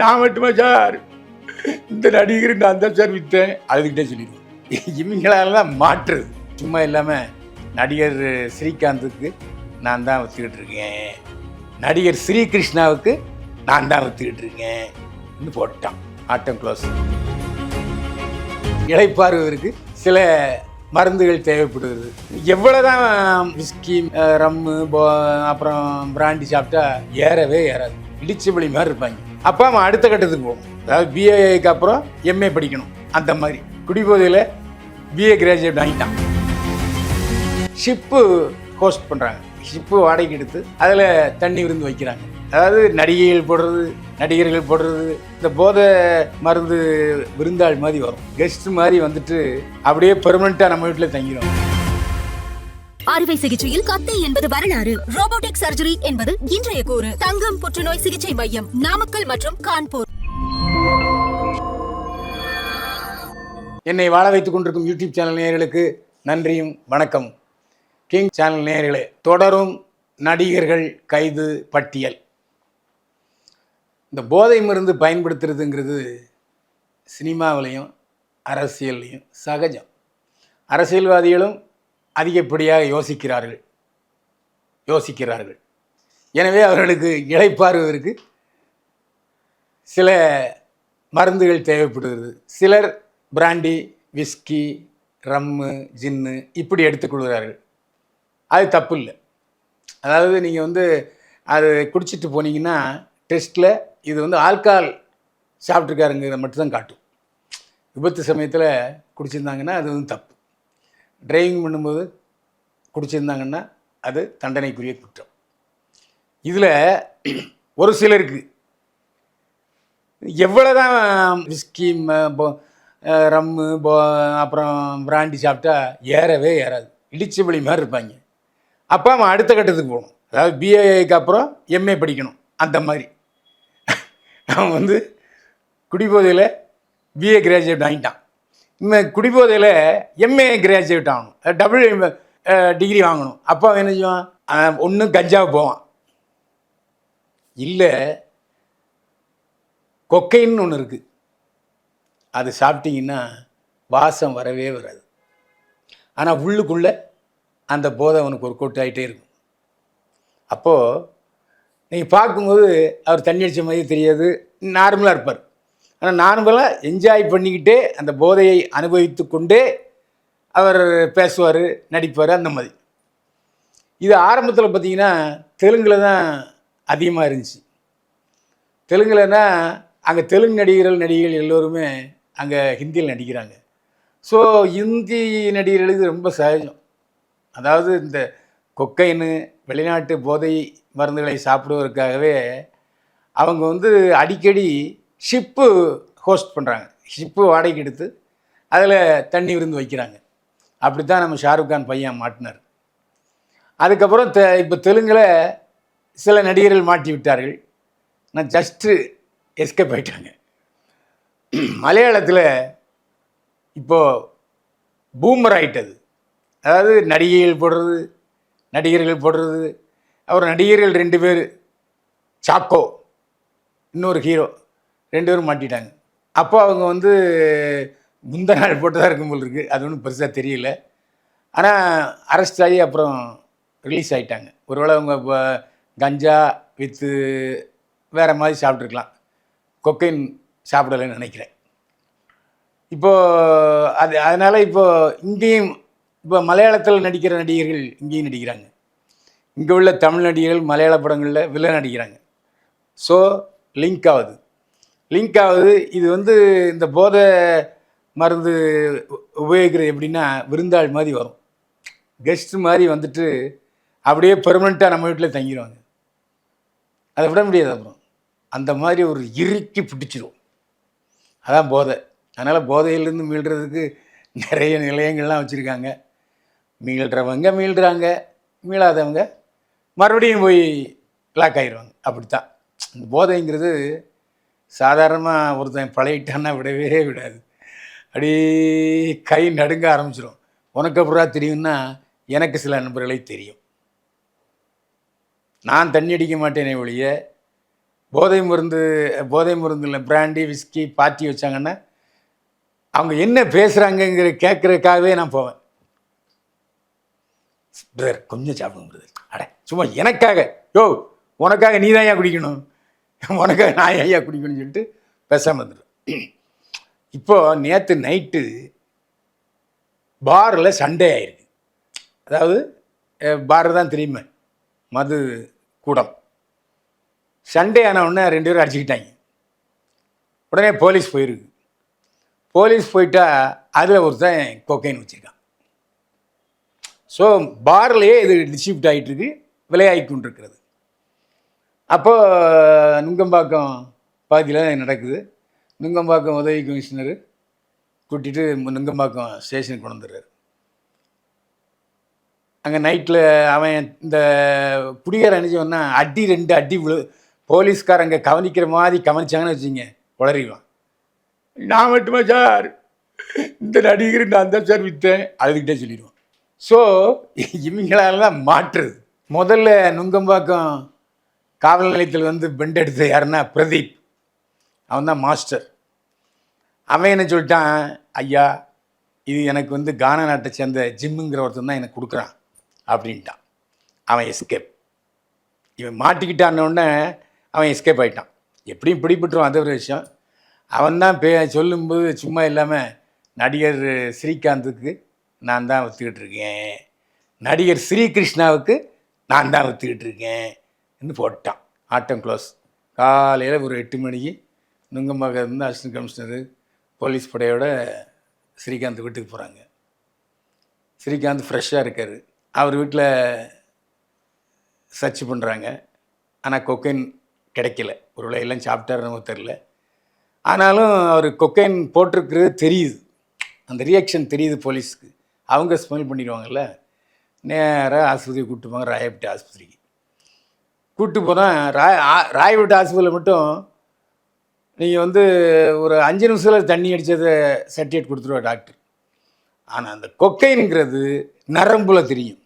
நான் மட்டுமா சார்? இந்த நடிகர் நான் தான் சார் விற்றேன் அதுக்கிட்டே சொல்லிடுவோம் தான் மாற்றுறது சும்மா இல்லாமல் நடிகர் ஸ்ரீகாந்துக்கு நான் தான் விற்றுக்கிட்டு இருக்கேன். நடிகர் ஸ்ரீகிருஷ்ணாவுக்கு நான் தான் விற்றுக்கிட்டு இருக்கேன். போட்டான். ஆட்டம் க்ளோஸ் இழைப்பாருவதற்கு சில மருந்துகள் தேவைப்படுகிறது. எவ்வளோதான் விஸ்கி ரம்மு போ அப்புறம் பிராண்டி சாப்பிட்டா ஏறவே ஏறாது. இடிச்சபடி மாதிரி இருப்பாங்க. அப்போ அவன் அடுத்த கட்டத்துக்கு போகணும் அதாவது பிஏக்கு அப்புறம் எம்ஏ படிக்கணும். அந்த மாதிரி. குடிபோதையில் பிஏ கிராஜுவேட் வாங்கிட்டான் ஷிப்பு ஹோஸ்ட் பண்ணுறாங்க ஷிப்பு வாடகைக்கு எடுத்து அதில் தண்ணி விருந்து வைக்கிறாங்க. அதாவது நடிகைகள் போடுறது நடிகர்கள் போடுறது இந்த போதை மருந்து விருந்தாள் மாதிரி வரும். கெஸ்ட் மாதிரி வந்துட்டு அப்படியே பெர்மனெண்ட்டாக நம்ம வீட்டில் தங்கிடும் அறுவை சிகிச்சையில் கத்தை என்பது வரலாறு. ரோபோட்டிக் சர்ஜரி என்பது இன்றைய கூறு. தங்கம் புற்றுநோய் சிகிச்சை மையம் நாமக்கல் மற்றும் கான்பூர். என்னை வாழ வைத்துக் கொண்டிருக்கும் யூடியூப் சேனல் நேயர்களுக்கு நன்றியும் வணக்கம். கிங் சேனல் நேயர்களே தொடரும் நடிகர்கள் கைது பட்டியல். இந்த போதை மருந்து பயன்படுத்துறதுங்கிறது சினிமாவிலையும் அரசியல்லையும் சகஜம். அரசியல்வாதிகளும் அதிகப்படியாக யோசிக்கிறார்கள். யோசிக்கிறார்கள். எனவே அவர்களுக்கு இளைப்பாறுவதற்கு சில மருந்துகள் தேவைப்படுகிறது. சிலர் பிராண்டி விஸ்கி ரம்மு ஜின்னு இப்படி எடுத்துக்கொள்கிறார்கள் அது தப்பு இல்லை அதாவது நீங்கள் வந்து அது குடிச்சிட்டு போனீங்கன்னா டெஸ்ட்டில் இது வந்து ஆல்கால் சாப்பிட்ருக்காருங்கிறத மட்டும்தான் காட்டும். விபத்து சமயத்தில் குடிச்சிருந்தாங்கன்னா அது வந்து தப்பு. டிரைவிங் பண்ணும்போது குடிச்சிருந்தாங்கன்னா அது தண்டனைக்குரிய குற்றம். இதில் ஒரு சிலருக்கு எவ்வளோதான் விஸ்கி ரம்மு போ அப்புறம் பிராண்டி சாப்பிட்டா ஏறவே ஏறாது. இடிச்சபடி மாதிரி இருப்பாங்க. அப்போ அவன் அடுத்த கட்டத்துக்கு போகணும். அதாவது பிஏக்கு அப்புறம் எம்ஏ படிக்கணும். அந்த மாதிரி. அவன் வந்து குடிபோதையில் பிஏ கிராஜுவேட் வாங்கிட்டான் குடிபோதையில் எம்ஏ கிராஜுவேட் ஆகணும். டபுள் டிகிரி வாங்கணும். அப்போ என்ன செய்வான்? ஒன்று கஞ்சாவை போவான். இல்லை கொக்கைன்னு ஒன்று இருக்குது அது சாப்பிட்டீங்கன்னா வாசம் வரவே வராது. ஆனால் உள்ளுக்குள்ளே அந்த போதை அவனுக்கு ஒரு கொட்டு ஆகிட்டே இருக்கும். அப்போது நீங்கள் பார்க்கும்போது அவர் தண்ணி அடித்த மாதிரி தெரியாது. நார்மலாக இருப்பார். ஆனால் நார்மலாக என்ஜாய் பண்ணிக்கிட்டே அந்த போதையை அனுபவித்து கொண்டே அவர் பேசுவார் நடிப்பார் அந்த மாதிரி. இது ஆரம்பத்தில் பார்த்தீங்கன்னா தெலுங்கில் தான் அதிகமாக இருந்துச்சு. தெலுங்குலன்னா அங்கே தெலுங்கு நடிகர்கள் நடிகைகள் எல்லோருமே அங்கே ஹிந்தியில் நடிக்கிறாங்க. ஸோ ஹிந்தி நடிகர்களுக்கு ரொம்ப சகஜம். அதாவது இந்த கொக்கைன்னு வெளிநாட்டு போதை மருந்துகளை சாப்பிடுவதற்காகவே அவங்க வந்து அடிக்கடி ஷிப்பு ஹோஸ்ட் பண்ணுறாங்க ஷிப்பு வாடகைக்கு எடுத்து அதில் தண்ணி விருந்து வைக்கிறாங்க. அப்படி தான் நம்ம ஷாருக் கான் பையன் மாட்டினார். அதுக்கப்புறம் தெ இப்போ தெலுங்கில் சில நடிகர்கள் மாட்டி விட்டார்கள். நான் ஜஸ்ட்டு எஸ்கேப் ஆயிட்டாங்க. மலையாளத்தில் இப்போது பூமர் ஆயிட்டது. அதாவது நடிகைகள் போடுறது நடிகர்கள் போடுறது அப்புறம் நடிகர்கள் ரெண்டு பேர் சாக்கோ இன்னொரு ஹீரோ. ரெண்டு பேரும் மாட்டிட்டாங்க. அப்போ அவங்க வந்து முந்த நாள் போட்டதாக இருக்கும் போல் இருக்குது அது ஒன்றும் பெருசாக தெரியல. ஆனால் அரெஸ்ட் ஆகி அப்புறம் ரிலீஸ் ஆகிட்டாங்க ஒருவேளை அவங்க இப்போ கஞ்சா வித்து வேறு மாதிரி சாப்பிட்ருக்கலாம் கொக்கைன் சாப்பிடலைன்னு நினைக்கிறேன். இப்போது அது அதனால் இப்போது இங்கேயும் இப்போ மலையாளத்தில் நடிக்கிற நடிகர்கள் இங்கேயும் நடிக்கிறாங்க. இங்கே உள்ள தமிழ் நடிகர்கள் மலையாள படங்களில் வில்லன் நடிக்கிறாங்க. ஸோ லிங்க் ஆகுது. லிங்க் ஆகுது. இது வந்து இந்த போதை மருந்து உபயோகிக்கிறது எப்படின்னா விருந்தாள் மாதிரி வரும். கெஸ்ட் மாதிரி வந்துட்டு அப்படியே பெர்மனண்ட்டாக நம்ம வீட்டில் தங்கிடுவாங்க அதை விட முடியாது அப்புறம். அந்த மாதிரி ஒரு இறுக்கி பிடிச்சிரும். அதான் போதை. அதனால் போதையிலேருந்து மீள்றதுக்கு நிறைய நிலையங்கள்லாம் வச்சுருக்காங்க. மீள்றவங்க மீள்றாங்க. மீளாதவங்க மறுபடியும் போய் லாக் ஆயிடுவாங்க அப்படித்தான். இந்த போதைங்கிறது சாதாரணமாக ஒருத்தன் பழகிட்டான்னா விடவே விடாது. அப்படியே கை நடுங்க ஆரம்பிச்சிடும் உனக்கு அப்புறம் தெரியும்னா எனக்கு சில நண்பர்களை தெரியும். நான் தண்ணி அடிக்க மாட்டேனே ஒழிய போதை மருந்து போதை மருந்தில் பிராண்டி விஸ்கி பார்ட்டி வச்சாங்கன்னா அவங்க என்ன பேசுகிறாங்கங்கிற கேட்குறதுக்காகவே நான் போவேன். பிரதர் கொஞ்சம் சாப்பிடுங்க பிரதர். அட சும்மா எனக்காக. யோ உனக்காக நீ தான் ஏன் குடிக்கணும்? உனக்கு நான் ஐயா குடிக்கணும்னு சொல்லிட்டு பேசாமல் வந்துடும் இப்போ நேற்று நைட்டு பாரில் சண்டே ஆயிருக்கு. அதாவது பார் தான் தெரியுமே மது கூடம். சண்டே ஆன உடனே ரெண்டு பேரும் அடிச்சுக்கிட்டாங்க. உடனே போலீஸ் போயிருக்கு. போலீஸ் போயிட்டா அதில் ஒருத்தன் கொக்கைன் வச்சுருக்கான். ஸோ பார்லேயே இது டிஸ்ட்ரிபியூட் ஆகிட்டு இருக்கு விலையாகி கொண்டிருக்கிறது. அப்போ நுங்கம்பாக்கம் பகுதியில் நடக்குது. நுங்கம்பாக்கம் உதவி கமிஷனர் கூட்டிகிட்டு நுங்கம்பாக்கம் ஸ்டேஷனுக்கு கொண்டு வந்துடுறாரு. அங்கே நைட்டில் அவன் இந்த குடிகார அணிஞ்சவன்னா அடி ரெண்டு அடி விழு போலீஸ்காரங்க கவனிக்கிற மாதிரி கவனிச்சாங்கன்னு வச்சுங்க உளறிவான் நான் மட்டுமா சார்? இந்த நடிகர் நான் தான் சார் விற்றேன் அதுக்கிட்டே சொல்லிடுவான். ஸோ இவங்களால தான் மாற்றுறது முதல்ல நுங்கம்பாக்கம் காவல் நிலையத்தில் வந்து பெண்ட் எடுத்த யாருன்னா பிரதீப். அவன் தான் மாஸ்டர். அவன் என்ன சொல்லிட்டான்? ஐயா இது எனக்கு வந்து கானா நாட்டை சேர்ந்த ஜிம்முங்கிற ஒருத்தன் தான் எனக்கு கொடுக்குறான் அப்படின்ட்டான். அவன் எஸ்கேப் இவன் மாட்டிக்கிட்டான்னொடனே அவன் எஸ்கேப் ஆயிட்டான். எப்படியும் பிடிபட்டுருவான் அது ஒரு விஷயம். அவன் தான் பே சொல்லும்போது சும்மா இல்லாமல் நடிகர் ஸ்ரீகாந்துக்கு நான் தான் ஒத்துக்கிட்டு இருக்கேன். நடிகர் ஸ்ரீகிருஷ்ணாவுக்கு நான் தான் ஒத்துக்கிட்டு இருக்கேன். போட்டான் ஆட்டம் க்ளோஸ் காலையில் ஒரு எட்டு மணிக்கு நுங்கம்பாக்கம் இருந்து அசிஸ்டன்ட் கமிஷனர் போலீஸ் படையோட ஸ்ரீகாந்த் வீட்டுக்கு போகிறாங்க ஸ்ரீகாந்த் ஃப்ரெஷ்ஷாக இருக்கார் அவர் வீட்டில் சர்ச் பண்ணுறாங்க ஆனால் கொக்கைன் கிடைக்கல ஒரு எல்லாம் சாப்பிட்டாரு நமக்கு தெரில ஆனாலும் அவர் கொக்கைன் போட்டிருக்கிறது தெரியுது அந்த ரியாக்ஷன் தெரியுது போலீஸுக்கு அவங்க ஸ்மெல் பண்ணிடுவாங்கல்ல நேராக ஆஸ்பத்திரி கூப்பிட்டு போங்க ராயப்பட்டி ஆஸ்பத்திரிக்கு கூப்பிட்டு போனால் ராய் ஆ- ஹாஸ்பிட்டலில் மட்டும் நீங்கள் வந்து ஒரு அஞ்சு நிமிஷத்தில் தண்ணி அடித்ததை சர்டிஃபிகேட் கொடுத்துருவா டாக்டர் ஆனால் அந்த கொக்கைனுங்கிறது நரம்புல தெரியும்.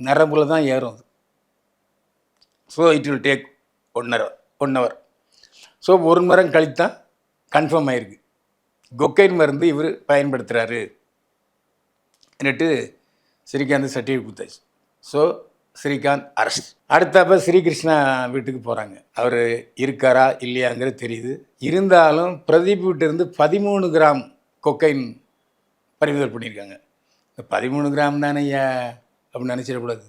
நரம்புல தான் ஏறும் அது. So it will take one hour one hour so ஒரு மரம் கழித்து தான் கன்ஃபார்ம் ஆயிருக்கு. கொக்கைன் மருந்து இவர் பயன்படுத்துகிறாரு என்னட்டு ஸ்ரீகாந்த் சர்டிஃபிகேட் கொடுத்தாச்சு. ஸோ ஸ்ரீகாந்த் அரசு. அடுத்தப்ப ஸ்ரீகிருஷ்ணா வீட்டுக்கு போகிறாங்க அவர் இருக்காரா இல்லையாங்கிறது தெரியுது. இருந்தாலும் பிரதீப் வீட்டிலிருந்து பதிமூணு கிராம் கொக்கைன் பறிமுதல் பண்ணியிருக்காங்க. இந்த பதிமூணு கிராம் தானே ஐயா அப்படின்னு நினச்சிடக்கூடாது.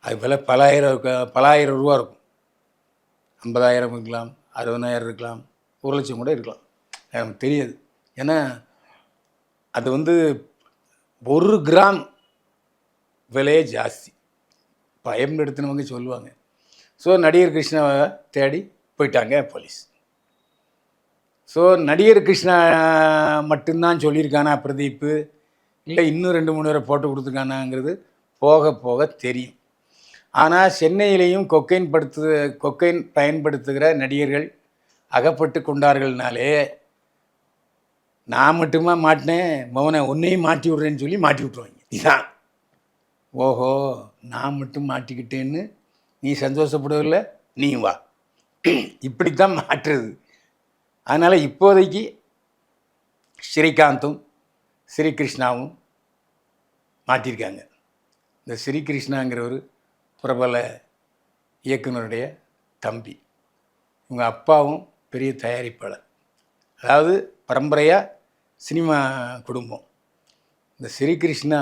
அது போல் பலாயிரம் பலாயிரம் ரூபா இருக்கும். ஐம்பதாயிரம் இருக்கலாம் அறுபதாயிரம் இருக்கலாம் ஒரு லட்சம் கூட இருக்கலாம். எனக்கு தெரியாது. ஏன்னா அது வந்து ஒரு கிராம் விலையே ஜாஸ்தி. பயன்படுத்தினவங்க சொல்லுவாங்க. ஸோ நடிகர் கிருஷ்ணாவை தேடி போயிட்டாங்க போலீஸ். ஸோ நடிகர் கிருஷ்ணா மட்டும்தான் சொல்லியிருக்கானா பிரதீப்பு? இல்லை இன்னும் ரெண்டு மூணு பேரை போட்டு கொடுத்துருக்கானாங்கிறது போக போக தெரியும். ஆனால் சென்னையிலையும் கொக்கைன் படுத்து கொக்கைன் பயன்படுத்துகிற நடிகர்கள் அகப்பட்டு கொண்டார்கள்னாலே நான் மட்டுமா மாட்டினேன் மௌனை உன்னையும் மாட்டி விட்றேன்னு சொல்லி மாட்டி விட்ருவாங்க இதான். ஓஹோ நான் மட்டும் மாட்டிக்கிட்டேன்னு நீ சந்தோஷப்படவில்லை நீ வா. இப்படித்தான் மாற்றுறது அதனால் இப்போதைக்கு ஸ்ரீகாந்தும் ஸ்ரீகிருஷ்ணாவும் மாட்டியிருக்காங்க இந்த ஸ்ரீகிருஷ்ணாங்கிறவர் பிரபல இயக்குனருடைய தம்பி. இவங்க அப்பாவும் பெரிய தயாரிப்பாளர். அதாவது பரம்பரையாக சினிமா குடும்பம். இந்த ஸ்ரீகிருஷ்ணா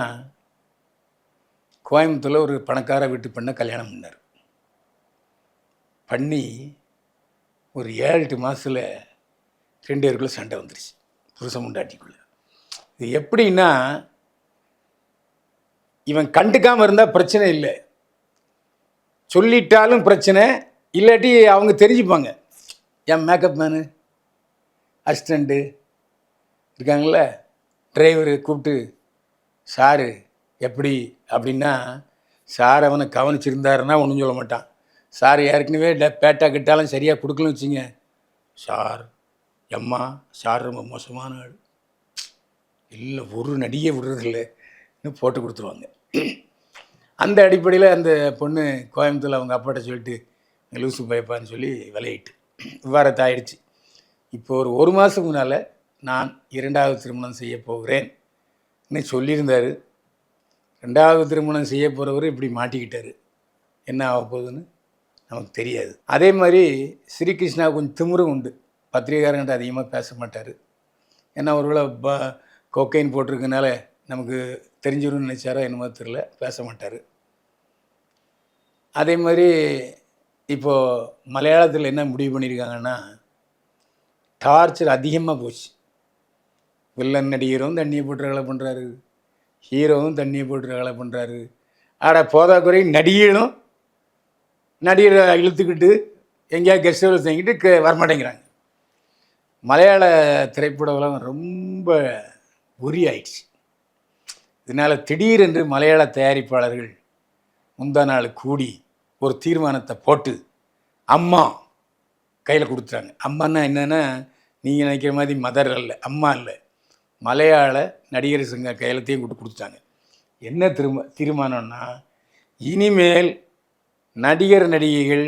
கோயம்புத்தூரில் ஒரு பணக்கார வீட்டு பெண்ணை கல்யாணம் பண்ணார். பண்ணி ஒரு ஏழு எட்டு மாதத்தில் ரெண்டு பேருக்குள்ள சண்டை வந்துருச்சு. புருஷன் முண்டாட்டிக்குள்ளே. இது எப்படின்னா இவன் கண்டுக்காமல் இருந்தால் பிரச்சனை இல்லை. சொல்லிட்டாலும் பிரச்சனை இல்லாட்டி அவங்க தெரிஞ்சுப்பாங்க. என் மேக்கப் மேனு அசிஸ்டண்ட்டு இருக்காங்கள டிரைவரு கூப்பிட்டு சாரு எப்படி அப்படின்னா சார் அவனை கவனிச்சிருந்தாருன்னா ஒன்றும் சொல்ல மாட்டான். சார் ஏற்கனவே இல்லை பேட்டா கிட்டாலும் சரியாக கொடுக்கலன்னு வச்சுங்க சார் எம்மா சார் ரொம்ப மோசமான ஆள். இல்லை ஒரு நடிகை விடுறதில்லைன்னு போட்டு கொடுத்துருவாங்க. அந்த அடிப்படையில் அந்த பொண்ணு கோயம்புத்தூர் அவங்க அப்பாட்ட சொல்லிட்டு லூசு பயப்பான்னு சொல்லி விளையிட்டு விவாரத்து இப்போ ஒரு ஒரு மாதத்துக்கு முன்னால் நான் இரண்டாவது திருமணம் செய்ய போகிறேன்னு சொல்லியிருந்தார். ரெண்டாவது திருமணம் செய்ய போகிறவர் இப்படி மாட்டிக்கிட்டாரு. என்ன ஆக போகுதுன்னு நமக்கு தெரியாது. அதே மாதிரி ஸ்ரீகிருஷ்ணா கொஞ்சம் திமிரும் உண்டு. பத்திரிகாரங்கிட்ட அதிகமாக பேச மாட்டார். ஏன்னா ஒருவேளை ப கொக்கைன் போட்டிருக்கனால நமக்கு தெரிஞ்சிடும்னு நினச்சாரோ என்னமோ தெரில பேச மாட்டார். அதே மாதிரி இப்போது மலையாளத்தில் என்ன முடிவு பண்ணியிருக்காங்கன்னா டார்ச்சர் அதிகமாக போச்சு. வில்லன் நடிகரும் தண்ணியை போட்டு ரகலை பண்ணுறாரு ஹீரோவும் தண்ணியை போட்டு வேலை பண்ணுறாரு ஆட போதாக்குறை நடிகர்களும் நடிகரை இழுத்துக்கிட்டு எங்கேயாவது கெஸ்ட் ஹவுஸ் தங்கிட்டு வரமாட்டேங்கிறாங்க. மலையாள திரைப்பட உலகம் ரொம்ப உரி ஆயிடுச்சு இதனால் திடீரென்று மலையாள தயாரிப்பாளர்கள் முந்தா நாள் கூடி ஒரு தீர்மானத்தை போட்டு அம்மா கையில் கொடுத்துட்டாங்க. அம்மான்னா என்னென்னா நீங்கள் நினைக்கிற மாதிரி மதர் அல்ல அம்மா இல்லை மலையாள நடிகர் சங்க கையெழுத்தையும் கொடுத்து கொடுத்துட்டாங்க. என்ன திரும்ப தீர்மானம்னா இனிமேல் நடிகர் நடிகைகள்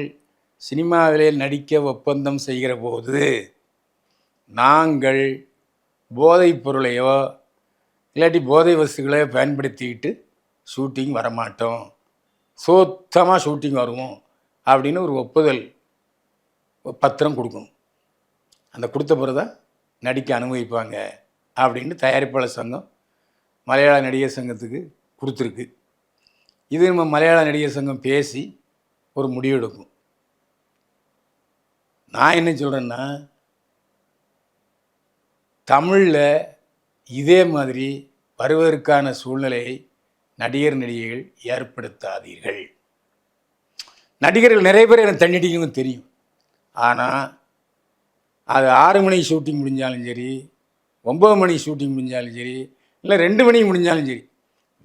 சினிமாவிலே நடிக்க ஒப்பந்தம் செய்கிற போது நாங்கள் போதைப் பொருளையோ இல்லாட்டி போதை வஸ்துகளையோ பயன்படுத்திக்கிட்டு ஷூட்டிங் வரமாட்டோம். சுத்தமாக ஷூட்டிங் வருவோம் அப்படின்னு ஒரு ஒப்புதல் பத்திரம் கொடுக்கணும். அந்த கொடுத்த பிறகு தான் நடிக்க அனுமதிப்பாங்க. அப்படின்னு தயாரிப்பாளர் சங்கம் மலையாள நடிகர் சங்கத்துக்கு கொடுத்துருக்கு. இது நம்ம மலையாள நடிகர் சங்கம் பேசி ஒரு முடிவெடுக்கும். நான் என்ன சொல்கிறேன்னா தமிழில் இதே மாதிரி வருவதற்கான சூழ்நிலையை நடிகர் நடிகைகள் ஏற்படுத்தாதீர்கள். நடிகர்கள் நிறைய பேர் எனக்கு தண்ணடிக்கணும் தெரியும். ஆனால் அது ஆறு மணி ஷூட்டிங் முடிஞ்சாலும் சரி ஒம்பது மணி ஷூட்டிங் முடிஞ்சாலும் சரி இல்லை ரெண்டு மணிக்கு முடிஞ்சாலும் சரி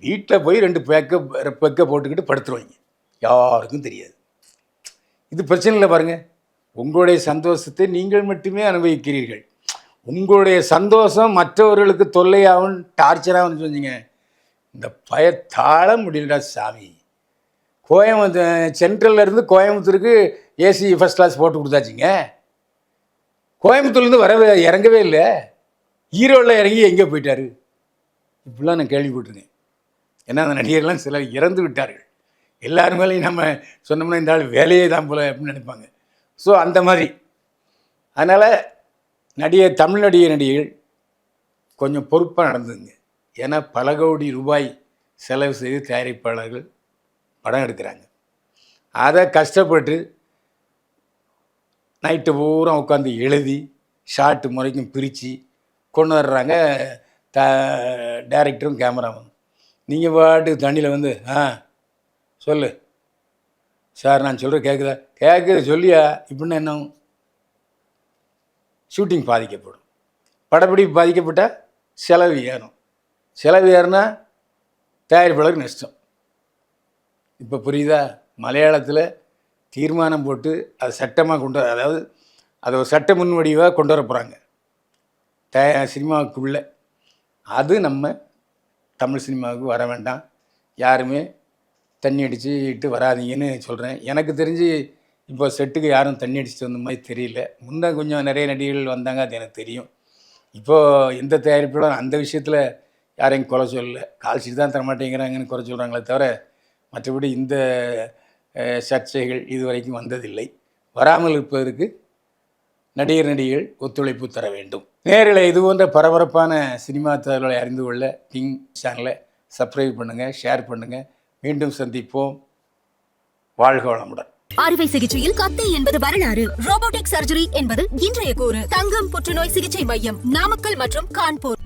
வீட்டில் போய் ரெண்டு பெக்க பெக்க போட்டுக்கிட்டு படுத்துருவாங்க. யாருக்கும் தெரியாது. இது பிரச்சனை இல்லை பாருங்கள் உங்களுடைய சந்தோஷத்தை நீங்கள் மட்டுமே அனுபவிக்கிறீர்கள். உங்களுடைய சந்தோஷம் மற்றவர்களுக்கு தொல்லையாகவும் டார்ச்சராகவும் சொன்னீங்க. இந்த பயத்தாழ முடியலடா சாமி. கோயம்புத்தூர் சென்ட்ரல்லேருந்து கோயம்புத்தூருக்கு ஏசி ஃபஸ்ட் கிளாஸ் போட்டு கொடுத்தாச்சிங்க. கோயம்புத்தூர்லேருந்து வரவே இறங்கவே இல்லை. ஈரோடில் இறங்கி எங்கே போயிட்டாரு? இப்படிலாம் நான் கேள்விப்பட்டிருக்கேன். ஏன்னா அந்த நடிகர்லாம் சிலர் இறந்து விட்டார்கள். எல்லாரும் மேலேயும் நம்ம சொன்னோம்னா இந்த ஆள் வேலையே தான் போல அப்படின்னு நினைப்பாங்க. ஸோ அந்த மாதிரி. அதனால் நடிகர் தமிழ் நடிகர் நடிகைகள் கொஞ்சம் பொறுப்பாக நடந்ததுங்க ஏன்னா பல கோடி ரூபாய் செலவு செய்து தயாரிப்பாளர்கள் படம் எடுக்கிறாங்க. அதை கஷ்டப்பட்டு நைட்டு பூரா உட்காந்து எழுதி ஷார்ட்டு முறைக்கும் பிரித்து கொண்டு வர்றாங்க த டேரக்டரும் கேமராவும் நீங்கள் பாட்டு தண்ணியில் வந்து ஆ சொல்லு. சார் நான் சொல்கிற கேட்குதா கேட்குது சொல்லியா? இப்படின்னா என்ன ஷூட்டிங் பாதிக்கப்படும். படப்பிடிப்பு பாதிக்கப்பட்டால் செலவு ஏறும். செலவு ஏறுனா தயாரிப்பாளருக்கு நஷ்டம். இப்போ புரியுதா? மலையாளத்தில் தீர்மானம் போட்டு அது சட்டமாக கொண்டு வர- அதாவது அதை ஒரு சட்ட முன்வடிவாக கொண்டு வர போகிறாங்க சினிமாவுக்குள்ளே. அது நம்ம தமிழ் சினிமாவுக்கு வர வேண்டாம். யாருமே தண்ணி அடிச்சுட்டு வராதீங்கன்னு சொல்கிறேன் எனக்கு தெரிஞ்சு இப்போ செட்டுக்கு யாரும் தண்ணி அடிச்சுட்டு வந்த மாதிரி தெரியல. முன்னே கொஞ்சம் நிறைய நடிகர்கள் வந்தாங்க அது எனக்கு தெரியும். இப்போது எந்த தயாரிப்பிலும் அந்த விஷயத்தில் யாரையும் குறை சொல்லல. கால்ஷீட் தான் தரமாட்டேங்கிறாங்கன்னு குறை சொல்கிறாங்களே தவிர மற்றபடி இந்த சர்ச்சைகள் இதுவரைக்கும் வந்ததில்லை. வராமல் இருப்பதற்கு நடிகர் நடிகைகள் ஒத்துழைப்பு தர வேண்டும். நேரில் இது போன்ற பரபரப்பான சினிமா தகவல்களை அறிந்து கொள்ள கிங் சேனலை சப்ஸ்கிரைப் பண்ணுங்கள் ஷேர் பண்ணுங்கள் மீண்டும் சந்திப்போம். வாழ்க வளமுடன். அறுவை சிகிச்சையில் கத்தை என்பது வரலாறு. ரோபோட்டிக் சர்ஜரி என்பது இன்றைய கூறு. தங்கம் புற்றுநோய் சிகிச்சை மையம் நாமக்கல் மற்றும் கான்பூர்.